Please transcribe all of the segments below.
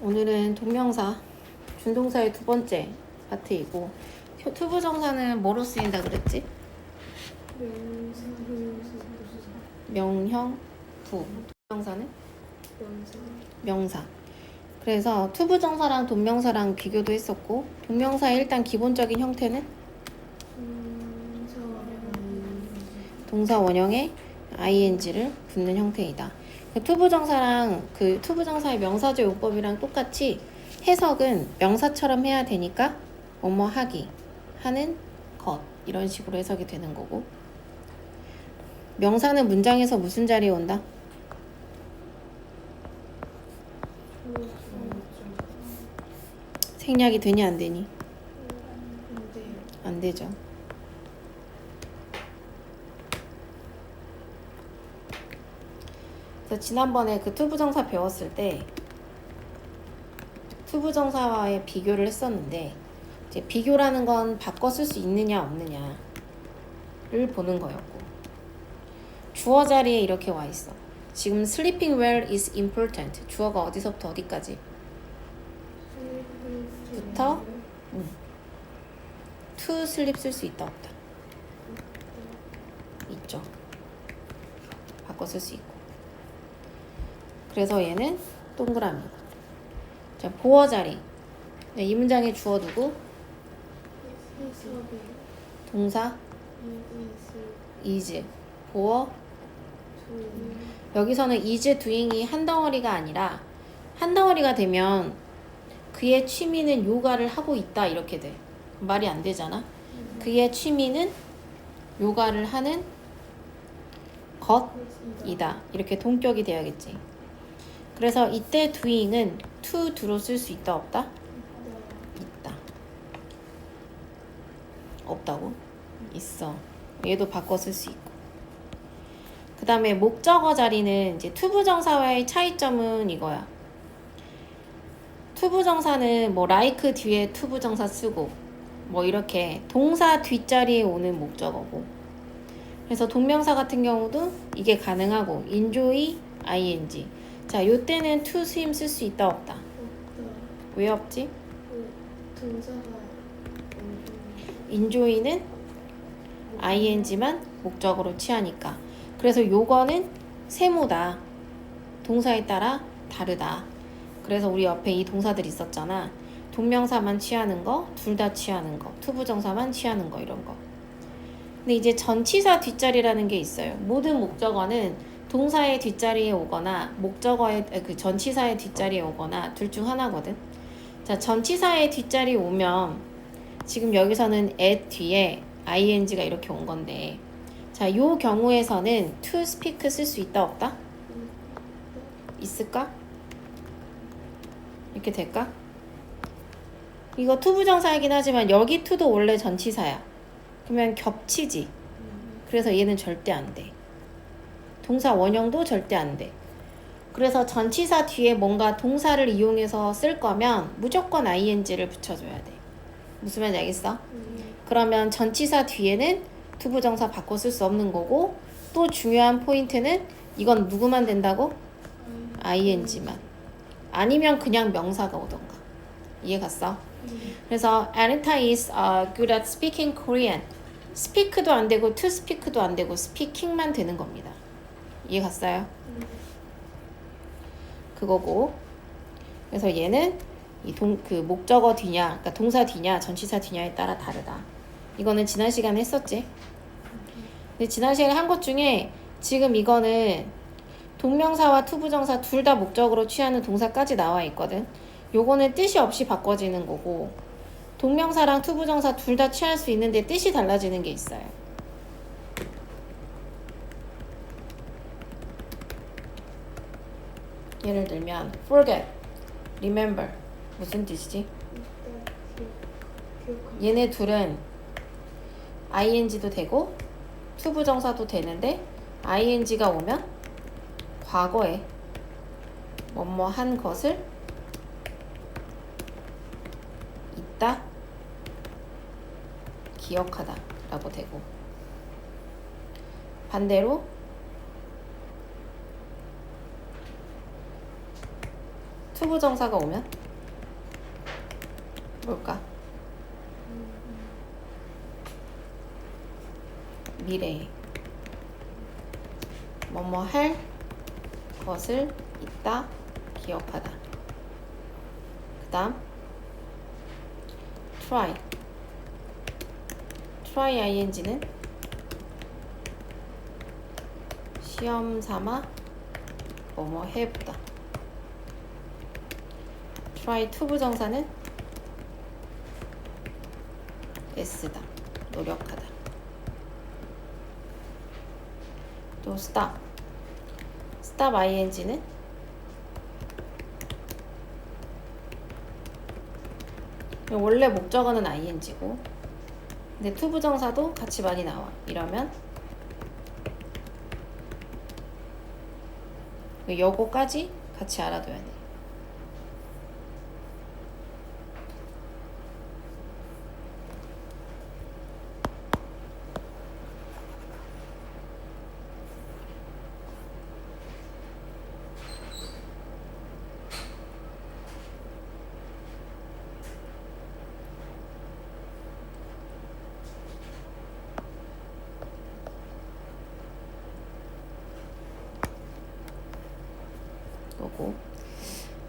오늘은 동명사, 준동사의 두 번째 파트이고 혀- 투부정사는 뭐로 쓰인다 그랬지? 명형, 부. 동명사는 명사. 그래서 투부 정사랑 동명사랑 비교도 했었고 동명사의 일단 기본적인 형태는 동사 원형에 ing를 붙는 형태이다. 그 투부정사랑 그 투부정사의 명사조 용법이랑 똑같이 해석은 명사처럼 해야 되니까 뭐뭐 하기, 하는 것 이런 식으로 해석이 되는 거고 명사는 문장에서 무슨 자리에 온다? 생략이 되니 안 되니? 안 되죠. 그래서 지난번에 그 투부정사 배웠을 때 투부정사와의 비교를 했었는데 이제 비교라는 건 바꿔 쓸 수 있느냐 없느냐를 보는 거였고 주어 자리에 이렇게 와 있어. 지금 sleeping well is important. 주어가 어디서부터 어디까지? 부터? to sleep 쓸 수 있다 없다. 있죠. 바꿔 쓸 수 있고. 그래서 얘는 동그라미고. 자, 보어 자리. 네, 이 문장에 주어 해석의 동사 is 보어 여기서는 is doing이 한 덩어리가 아니라 한 덩어리가 되면 그의 취미는 요가를 하고 있다 이렇게 돼. 말이 안 되잖아. 그의 취미는 요가를 하는 것이다. 이렇게 동격이 돼야겠지. 그래서 이때 doing은 to do로 쓸 수 있다 없다? 있다. 없다고? 있어. 얘도 바꿔 쓸 수 있고. 그 다음에 목적어 자리는 이제 투부정사와의 차이점은 이거야. 투부정사는 뭐 like 뒤에 투부정사 쓰고 뭐 이렇게 동사 뒷자리에 오는 목적어고 그래서 동명사 같은 경우도 이게 가능하고 enjoy ing 자 요때는 to 수임 쓸수 있다 없다 없다. 왜 없지? 그 동사가 enjoy는 ing만 목적으로 취하니까 그래서 요거는 세모다 동사에 따라 다르다 그래서 우리 옆에 이 동사들 있었잖아 동명사만 취하는 거, 둘 다 취하는 거, 투부정사만 취하는 거 이런 거. 근데 이제 전치사 뒷자리라는 게 있어요. 모든 목적어는 동사의 뒷자리에 오거나 목적어의 에, 그 전치사의 뒷자리에 오거나 둘 중 하나거든. 자, 전치사의 뒷자리에 오면 지금 여기서는 at 뒤에 ing가 이렇게 온 건데 자, 요 경우에서는 to speak 쓸 수 있다 없다? 있을까? 이렇게 될까? 이거 투부정사이긴 하지만 여기 to도 원래 전치사야. 그러면 겹치지. 그래서 얘는 절대 안 돼. 동사 원형도 절대 안 돼. 그래서 전치사 뒤에 뭔가 동사를 이용해서 쓸 거면 무조건 ing를 붙여줘야 돼. 무슨 말인지 알겠어? 그러면 전치사 뒤에는 투부정사 바꿔 쓸 수 없는 거고 또 중요한 포인트는 이건 누구만 된다고? ing만. 아니면 그냥 명사가 오던가. 이해 갔어? 그래서 Anita is uh, good at speaking Korean. speak도 안 되고 to speak도 안 되고 speaking만 되는 겁니다. 이해 갔어요? 그거고. 그래서 얘는 이 동 그 목적어 뒤냐, 그러니까 동사 뒤냐, 전치사 뒤냐에 따라 다르다. 이거는 지난 시간에 했었지. 근데 지난 시간에 한 것 중에 지금 이거는 동명사와 투부정사 둘 다 목적으로 취하는 동사까지 나와 있거든. 요거는 뜻이 없이 바꿔지는 거고 동명사랑 투부정사 둘 다 취할 수 있는데 뜻이 달라지는 게 있어요. 예를 들면 forget, remember 무슨 뜻이지? 얘네 둘은 ing도 되고 투부정사도 되는데 ing가 오면 과거에 뭐뭐 한 것을 있다 기억하다 라고 되고 반대로 투부 정사가 오면? 뭘까? 미래. 뭐뭐 할 것을 있다 기억하다. 그 다음 try. try ing는 시험 삼아 뭐뭐 해보다 try to 부정사는 s다. 노력하다. 또 stop stop ing는 원래 목적어는 ing고 근데 to 부정사도 같이 많이 나와. 이러면 여고까지 같이 알아둬야 돼. 거고.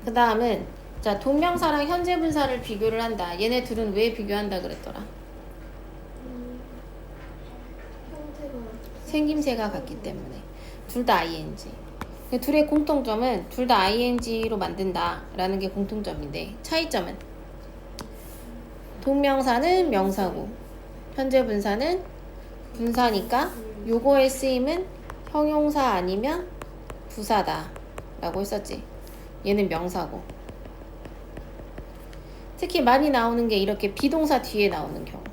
그 다음은 자 동명사랑 현재 분사를 비교를 한다. 얘네 둘은 왜 비교한다 그랬더라? 생김새가 같기 때문에 둘 다 ing. 그 둘의 공통점은 둘 다 ing로 만든다라는 게 공통점인데 차이점은 동명사는 명사고 현재 분사는 분사니까 요거의 쓰임은 형용사 아니면 부사다 라고 했었지. 얘는 명사고. 특히 많이 나오는 게 이렇게 비동사 뒤에 나오는 경우.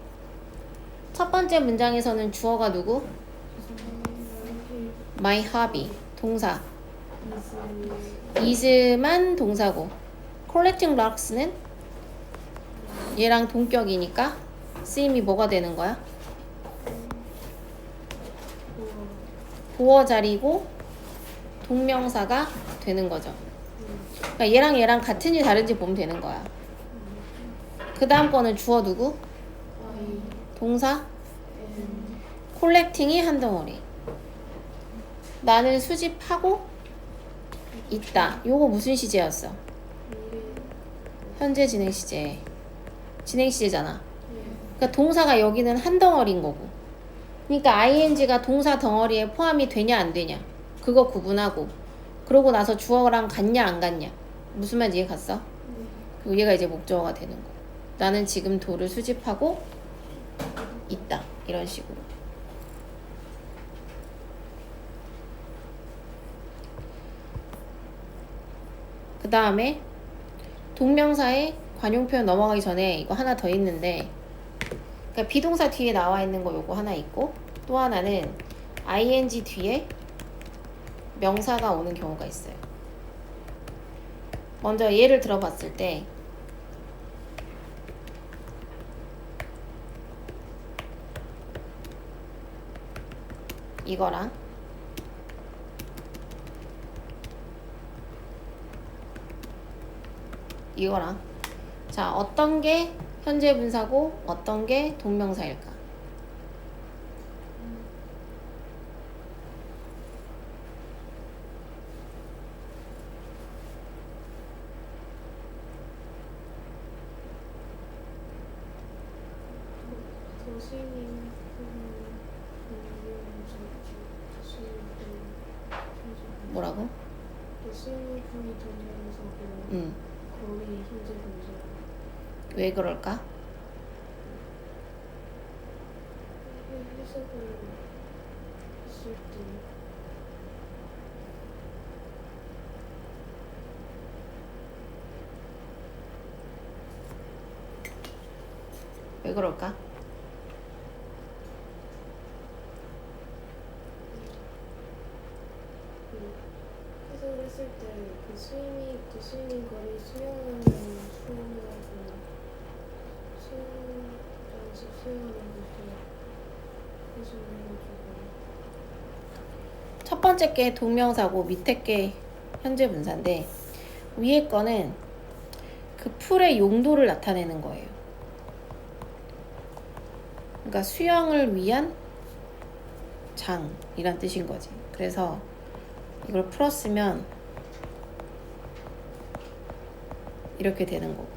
첫 번째 문장에서는 주어가 누구? My hobby 동사 is만 동사고 collecting rocks는 얘랑 동격이니까 쓰임이 뭐가 되는 거야? 보어 자리고 동명사가 되는 거죠. 그러니까 얘랑 얘랑 같은지 다른지 보면 되는 거야. 그 다음 거는 주어 누구? 동사 엔 콜렉팅이 한 덩어리. 나는 수집하고 있다. 요거 무슨 시제였어? 현재 진행 시제. 진행 시제잖아. 예 그러니까 동사가 여기는 한 덩어리인 거고. 그러니까 ing가 동사 덩어리에 포함이 되냐 안 되냐. 그거 구분하고. 그러고 나서 주어랑 같냐 안 같냐. 무슨 말인지 이해 갔어? 얘가 이제 목적어가 되는 거. 나는 지금 돌을 수집하고 있다. 이런 식으로. 그 다음에 동명사의 관용 표현 넘어가기 전에 이거 하나 더 있는데 그러니까 비동사 뒤에 나와 있는 거 요거 하나 있고 또 하나는 ing 뒤에 명사가 오는 경우가 있어요. 먼저 예를 들어봤을 때 이거랑 이거랑 자 어떤 게 현재 분사고 어떤 게 동명사일까? 도시님 뭐라고? 도시님 분이 동명사고 음. 거의 현재 분사 왜 그럴까? 왜 그럴까? 그 해석을 했을 때 그 스위밍 그 스위밍 거리 수영하는 수영하고 수영 해가지고 첫 번째 게 동명사고 밑에 게 현재 분사인데 위에 거는 그 풀의 용도를 나타내는 거예요. 그러니까 수영을 위한 장이란 뜻인 거지. 그래서 이걸 풀었으면 이렇게 되는 거고.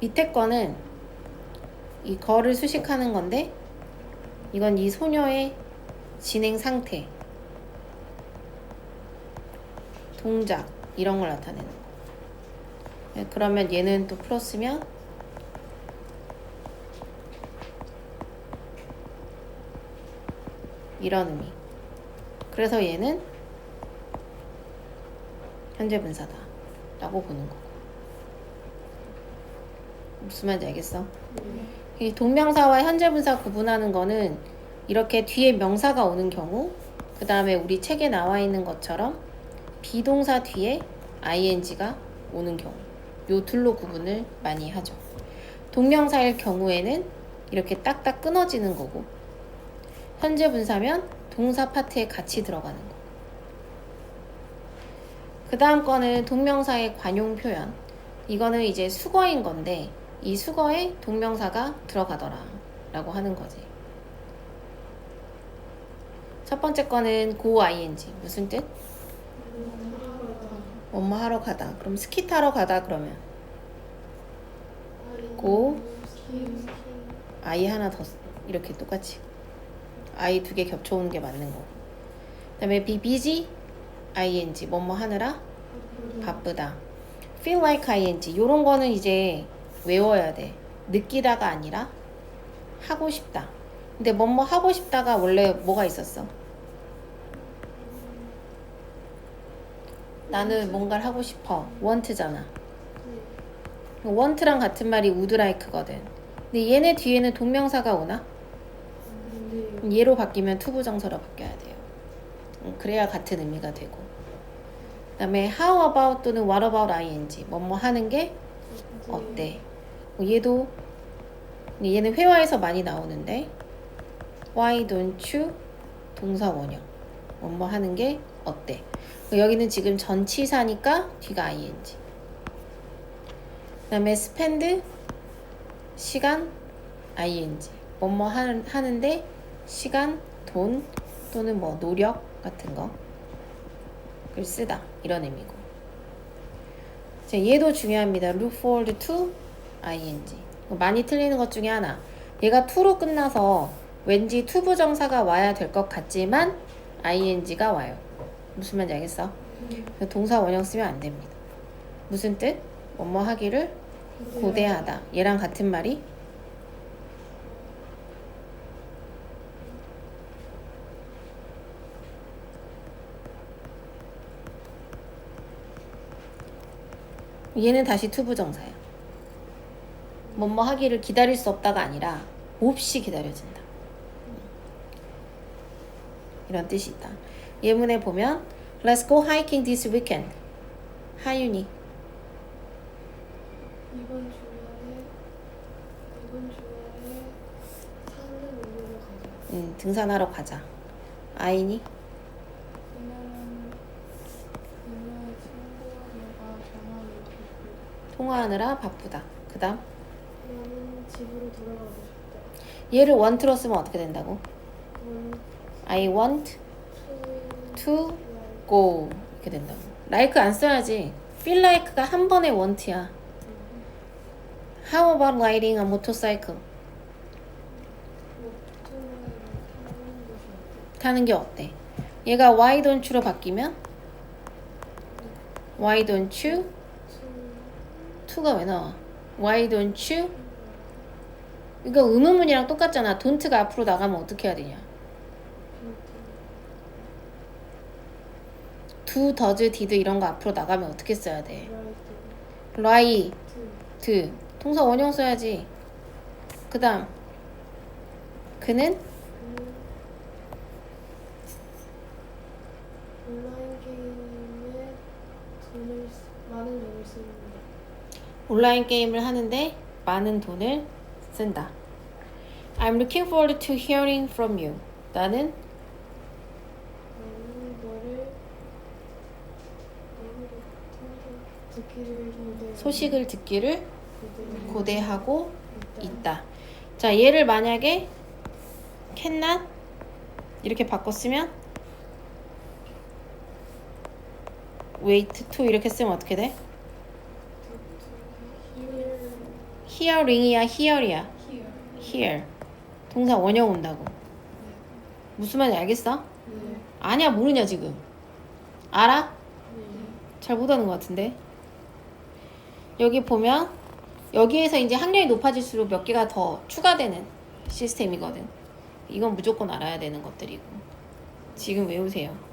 밑에 거는 이 거를 수식하는 건데 이건 이 소녀의 진행 상태, 동작 이런 걸 나타내는 거. 네, 그러면 얘는 또 풀었으면 이런 의미. 그래서 얘는 현재 분사다. 라고 보는 거고. 무슨 말인지 알겠어? 이 동명사와 현재 분사 구분하는 거는 이렇게 뒤에 명사가 오는 경우, 그 다음에 우리 책에 나와 있는 것처럼 비동사 뒤에 ing가 오는 경우, 요 둘로 구분을 많이 하죠. 동명사일 경우에는 이렇게 딱딱 끊어지는 거고, 현재 분사면 동사 파트에 같이 들어가는 거. 그 다음 거는 동명사의 관용 표현. 이거는 이제 수거인 건데, 이 수거에 동명사가 들어가더라. 라고 하는 거지. 첫 번째 거는 go ing. 무슨 뜻? 뭐뭐 하러 가다. 그럼 스키 타러 가다 그러면 고 아이 하나 더 쓰- 이렇게 똑같이 아이 두 개 겹쳐오는 게 맞는 거고 그다음에 be busy ing 뭐뭐 하느라 바쁘다 feel like ing 요런 거는 이제 외워야 돼 느끼다가 아니라 하고 싶다 근데 뭐뭐 하고 싶다가 원래 뭐가 있었어 나는 뭔가를 하고 싶어 want잖아 want랑 같은 말이 would like거든 근데 얘네 뒤에는 동명사가 오나? 근데 얘로 바뀌면 투부정사로 바뀌어야 돼요. 음, 그래야 같은 의미가 되고. 그 다음에 how about 또는 what about ing 뭐뭐 하는 게 어때? 뭐 얘도 얘는 회화에서 많이 나오는데 why don't you 동사 원형 뭐뭐 하는 게 어때? 여기는 지금 전치사니까 뒤가 ing. 그다음에 spend 시간 ing 뭐뭐 하는, 하는데 시간, 돈 또는 뭐 노력 같은 거를 쓰다 이런 의미고 자, 얘도 중요합니다. look forward to ing 많이 틀리는 것 중에 하나 얘가 to로 끝나서 왠지 투부정사가 와야 될 것 같지만 ing가 와요. 무슨 말인지 알겠어? 그래서 동사 원형 쓰면 안 됩니다. 무슨 뜻? 뭐뭐 하기를 고대하다. 얘랑 같은 말이 얘는 다시 투부정사야. 뭐뭐 하기를 기다릴 수 없다가 아니라 몹시 기다려진다. 이런 뜻이 있다. 예문에 보면 Let's go hiking this weekend. 하윤이 이번 주말에 이번 주말에 산을 오르러 가자. 음, 등산하러 가자. 그날은 그날 전화를 받고 통화하느라 바쁘다. 그 다음 나는 집으로 돌아가고 싶다. 얘를 want로 쓰면 어떻게 된다고? 원, I want 투, to 원, go 이렇게 된다고. like 안 써야지. feel like가 한 번에 want야. How about riding a motorcycle? 오토바이를 타는 것이 어때? 타는 게 어때? 얘가 why don't you로 바뀌면 why don't you? 투, to가 왜 나와? why don't you? 이거 의문문이랑 똑같잖아. don't가 앞으로 나가면 어떻게 해야 되냐? do, does, did 이런 거 앞으로 나가면 어떻게 써야 돼? 투, do 동사 원형 써야지. 그 다음 그는. 온라인 게임을 하는데 많은 돈을 쓴다. I'm looking forward to hearing from you. 나는 소식을 듣기를 고대 고대하고 있다. 자, 얘를 만약에 cannot 이렇게 바꿨으면 wait to 이렇게 쓰면 어떻게 돼? Hearing이야, hear이야. here hear. 동사 원형 온다고. 무슨 말인지 알겠어? 네 아니야, 모르냐 지금. 알아? 네. 잘 못하는 것 같은데. 여기 보면 여기에서 이제 학년이 높아질수록 몇 개가 더 추가되는 시스템이거든. 이건 무조건 알아야 되는 것들이고. 지금 외우세요.